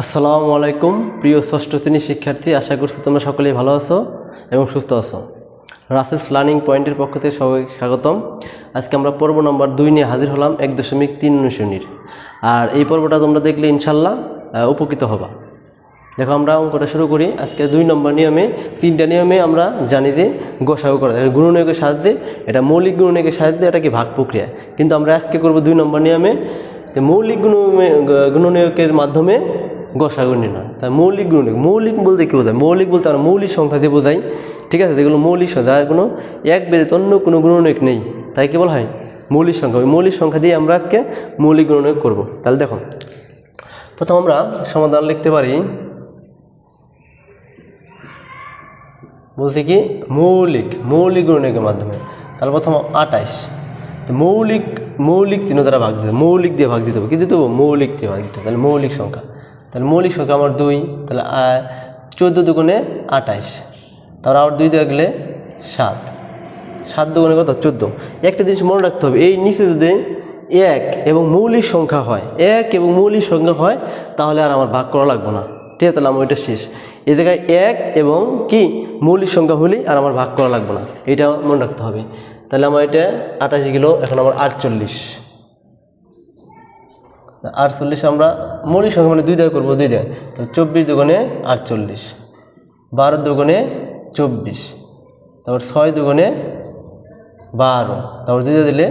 আসসালামু আলাইকুম, প্রিয় ষষ্ঠ শ্রেণির শিক্ষার্থী, আশা করছি তোমরা সকলেই ভালো আছো এবং সুস্থ আছো। রাসেস লার্নিং পয়েন্টের পক্ষ থেকে সবাই স্বাগতম। আজকে আমরা পর্ব নম্বর দুই নিয়ে হাজির হলাম এক দশমিক তিন অনুশীলনীর আর এই পর্বটা তোমরা দেখলে ইনশাল্লাহ উপকৃত হবা। দেখো, আমরা অঙ্কটা শুরু করি। আজকে দুই নম্বর নিয়মে, তিনটা নিয়মে আমরা জানি যে গোসাগু করা যায়। গুণনীয়কের সাহায্যে, এটা মৌলিক গুণনীয়কের সাহায্যে এটা কি ভাগ প্রক্রিয়া? কিন্তু আমরা আজকে করব দুই নম্বর নিয়মে, যে মৌলিক গুণ গুণনীয়কের মাধ্যমে গোসাগু নির্ণয় তাই মৌলিক গুণনীয়ক মৌলিক বলতে কী বোঝায়? মৌলিক বলতে আমরা মৌলিক সংখ্যা দিয়ে বোঝাই। ঠিক আছে? যেগুলো মৌলিক সংখ্যা, যার কোনো এক ব্যতীত অন্য কোনো গুণনীয়ক নেই। তাই কি বলা হয়? মৌলিক সংখ্যা। ওই মৌলিক সংখ্যা দিয়ে আমরা আজকে মৌলিক গুণনীয়ক করব। তাহলে দেখো, প্রথম আমরা সমাধান লিখতে পারি। বলছি কি? মৌলিক মৌলিক গুণনীয়কের মাধ্যমে। তাহলে প্রথম আটাইশ। মৌলিক মৌলিক চিহ্ন দ্বারা ভাগ দিতে। মৌলিক দিয়ে ভাগ দিতে হবে। কি দিতে হবে? মৌলিক দিয়ে ভাগ দিতে হবে। তাহলে মৌলিক সংখ্যা। তাহলে মৌলিক সংখ্যা আমার দুই, তাহলে চোদ্দ দুগুণে আটাইশ তারপর আবার দুই দিয়ে গেলে সাত। সাত দুগুণে কত? চোদ্দ। একটা জিনিস মনে রাখতে হবে, এই নিচে যদি এক এবং মৌলিক সংখ্যা হয়, এক এবং মৌলিক সংখ্যা হয়, তাহলে আর আমার ভাগ করা লাগবে না। ঠিক আছে, তাহলে আমার শেষ। এই জায়গায় এক এবং কি? মৌলিক সংখ্যা হলেই আর আমার ভাগ করা লাগবে না। এটা মনে রাখতে হবে। তাহলে আমার এটা আঠাশি কিলো এখন আমার আটচল্লিশ। আটচল্লিশ আমরা মৌলিক সংখ্যা মানে দুই দেয় করব, দুই দেয় তাহলে চব্বিশ দুগুণে আটচল্লিশ, বারো দুগুণে চব্বিশ, তারপর ছয় দুগুণে বারো, তারপর দুই দিলে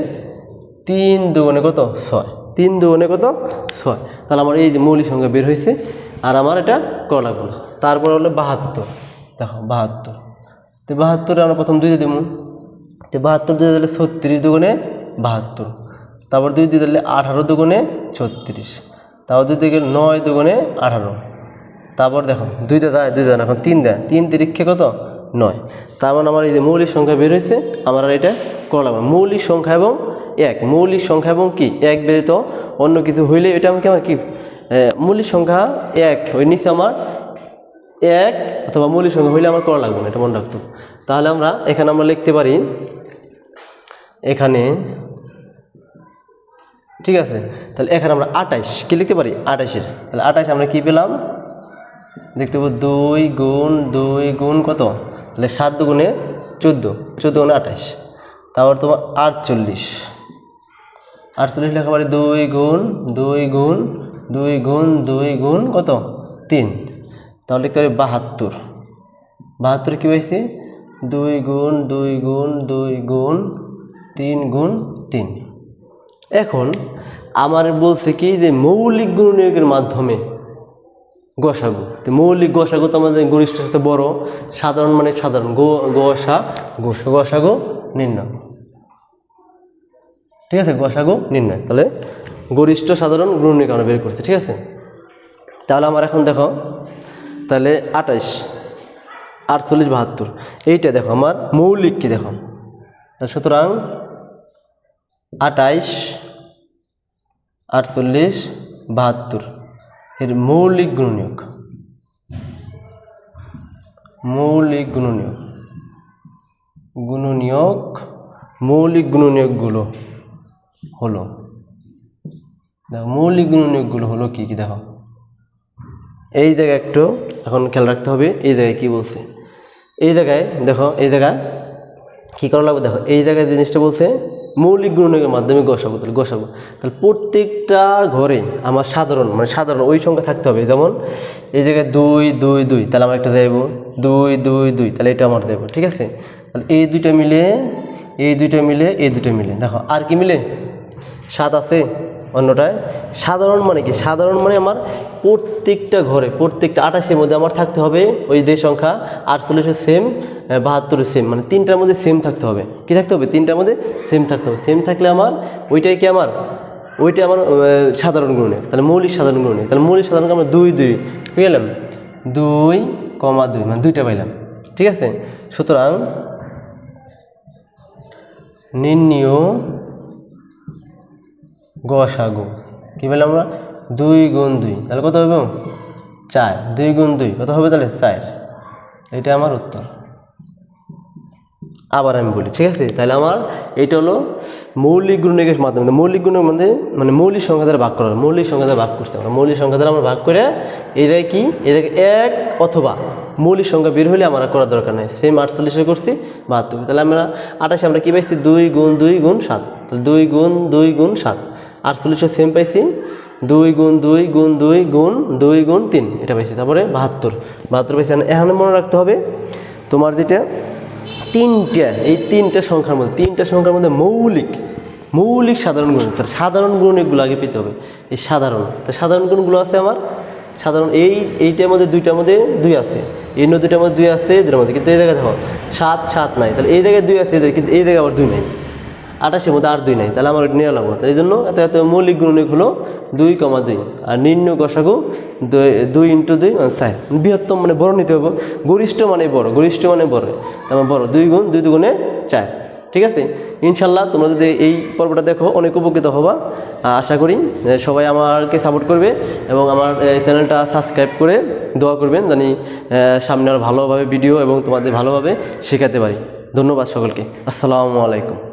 তিন দুগুণে কত? ছয়। তিন দুগুণে কত? ছয়। তাহলে আমার এই যে মৌলিক সংখ্যা বের হয়েছে, আর আমার এটা করা লাগবে না তারপর হলো বাহাত্তর। দেখো, বাহাত্তর। তো বাহাত্তরে আমরা প্রথম দুই দেবো। তো বাহাত্তর দিয়ে দিলে ছত্রিশ দুগুণে বাহাত্তর। তারপর দুই দিয়ে দিলে আঠারো দুগুণে ছত্রিশ। তারপর দুই দিকে নয় দুগুণে আঠারো। তারপর দেখো দুইটা দেয় দুই দেয় না, এখন তিন দেয়। তিন তিরিক্ষে কত? নয়। তার মানে আমার এই যে মৌলিক সংখ্যা বের হয়েছে আমার আর এটা করা লাগবে মৌলিক সংখ্যা এবং এক। মৌলিক সংখ্যা এবং কি? এক ব্যতীত অন্য কিছু হইলে এটা আমাকে আমার কি? মৌলিক সংখ্যা এক। ওই নিচে আমার এক অথবা মৌলিক সংখ্যা হইলে আমার করা লাগবে না এটা মনে রাখতো তাহলে আমরা এখানে আমরা লিখতে পারি এখানে ঠিক আছে? তাহলে এখানে আমরা আটাইশ কী লিখতে পারি? আটাইশের তাহলে আটাইশ আমরা কি পেলাম? দেখতে পাবো দুই গুণ দুই গুণ কত? তাহলে সাত দুগুণে চোদ্দ। চোদ্দ গুণে আঠাশ তারপর তোমার আটচল্লিশ। আটচল্লিশ লেখা পারি দুই গুণ দুই গুণ দুই গুণ দুই গুণ কত? তিন। তাহলে লিখতে পারি বাহাত্তর। বাহাত্তর কী হয়েছে? দুই গুণ দুই গুণ দুই গুণ তিন গুণ তিন। এখন আমার বলছে কি যে মৌলিক গুণনীয়কের মাধ্যমে গোসাগু। তো মৌলিক গোসাগু তো আমাদের গরিষ্ঠ সাথে বড়, সাধারণ মানে সাধারণ। গো, গোসা, গোস গসাগু, নির্ণয়। ঠিক আছে? গোসাগু, নির্ণয়। তাহলে গরিষ্ঠ সাধারণ গুণনীয়ক আমরা বের করছি, ঠিক আছে? তাহলে আমার এখন দেখো, তাহলে আঠাইশ, আটচল্লিশ, বাহাত্তর। এইটা দেখো, আমার মৌলিক কি দেখো? সুতরাং আটাইশ, আটচল্লিশ, বাহাত্তর। এর মৌলিক গুণনীয়ক। মৌলিক গুণনীয়ক। গুণনীয়ক, মৌলিক গুণনীয়কগুলো হলো, দেখো, মৌলিক গুণনীয়কগুলো হলো কী কী, দেখো। এই জায়গায় একটু এখন খেয়াল রাখতে হবে, এই জায়গায় কি বলছে? এই জায়গায়, দেখো, এই জায়গায় কী করা লাগবে? দেখো, এই জায়গায় জিনিসটা বলছে মৌলিক গুণনের মাধ্যমে গসাবো, তাহলে গসাবো। তাহলে প্রত্যেকটা ঘরে আমার সাধারণ মানে সাধারণ ওই সংখ্যা থাকতে হবে। যেমন এই জায়গায় দুই দুই দুই, তাহলে আমার একটা যাইব। দুই দুই দুই, তাহলে এটা আমার দেবো ঠিক আছে? তাহলে এই দুইটা মিলে, এই দুইটা মিলে, এই দুইটা মিলে। দেখো, আর কি মিলে? সাত আছে। অন্যটায়। সাধারণ মানে কি? সাধারণ মানে আমার প্রত্যেকটা ঘরে, প্রত্যেকটা আঠাশের মধ্যে আমার থাকতে হবে ওই যে সংখ্যা আটচল্লিশের সেম বাহাত্তরের সেম মানে তিনটার মধ্যে সেম থাকতে হবে। কি থাকতে হবে? তিনটার মধ্যে সেম থাকতে হবে। সেম থাকলে আমার ওইটাই কি আমার? ওইটা আমার সাধারণ গুণে তাহলে মৌলিক সাধারণ গুণে তাহলে মৌলিক সাধারণ আমরা দুই দুই। গেলাম দুই কমা দুই মানে দুইটা পাইলাম। ঠিক আছে? সুতরাং নির্ণীয় গসাগু কী বললাম আমরা? দুই গুণ দুই। তাহলে কত হবে? চার। দুই গুণ দুই। কত হবে তাহলে? চার। এটা আমার উত্তর। আবার আমি বলি, ঠিক আছে? তাহলে আমার এটা হলো মৌলিক গুণের মাধ্যমে মৌলিক গুণের মধ্যে মানে মৌলিক সংখ্যা দ্বারা ভাগ করা। মৌলিক সংখ্যা দ্বারা ভাগ করছে আমরা। মৌলিক সংখ্যা দ্বারা আমরা ভাগ করে এদের কি? জায়গায় এক অথবা মৌলিক সংখ্যা বের হলে আমার করার দরকার নেই। সেম আটচল্লিশে করছি, বাহাত্তর। তাহলে আমরা আঠাশে আমরা কী পাইছি? দুই গুণ দুই গুণ সাত। তাহলে দুই গুণ দুই গুণ সাত। আটচল্লিশে সেম পাইছি। দুই গুণ দুই গুণ দুই গুণ দুই গুণ তিন, এটা পাইছি। তারপরে বাহাত্তর। বাহাত্তর পাইছি। এখানে মনে রাখতে হবে, তোমার যেটা তিনটা, এই তিনটা সংখ্যার মধ্যে, তিনটা সংখ্যার মধ্যে মৌলিক মৌলিক সাধারণ গুণ। তার সাধারণ গুণগুলো আগে পেতে হবে। এই সাধারণ তো সাধারণ গুণগুলো আছে আমার। সাধারণ, এই, এইটার মধ্যে দুইটার মধ্যে দুই আছে। এই নয় দুইটার মধ্যে দুই আছে, দুইটার মধ্যে। কিন্তু এই জায়গায় দেখো, সাত সাত নাই। তাহলে এই জায়গায় দুই আছে জায়গায়- কিন্তু এই জায়গায় আবার দুই নাই। আঠাশের মধ্যে আর দুই নাই, তাহলে আমার লাগবো। তাই এই জন্য এত এত মৌলিক গুণনিক হলো দুই কমা দুই। আর নিম্ন গসাগু দুই দুই ইন্টু দুই মানে চার। বৃহত্তম মানে বড় নিতে হবে। গরিষ্ঠ মানে বড়, গরিষ্ঠ মানে বড়। তার মানে বড়, দুই গুণ, দুই দুগুণে চার। ঠিক আছে? ইনশাল্লাহ তোমরা যদি এই পর্বটা দেখো, অনেক উপকৃত হবা। আশা করি সবাই আমাকে সাপোর্ট করবে এবং আমার চ্যানেলটা সাবস্ক্রাইব করে দোয়া করবেন, জানি সামনে আর ভালোভাবে ভিডিও এবং তোমাদের ভালোভাবে শেখাতে পারি। ধন্যবাদ সকলকে। আসসালামু আলাইকুম।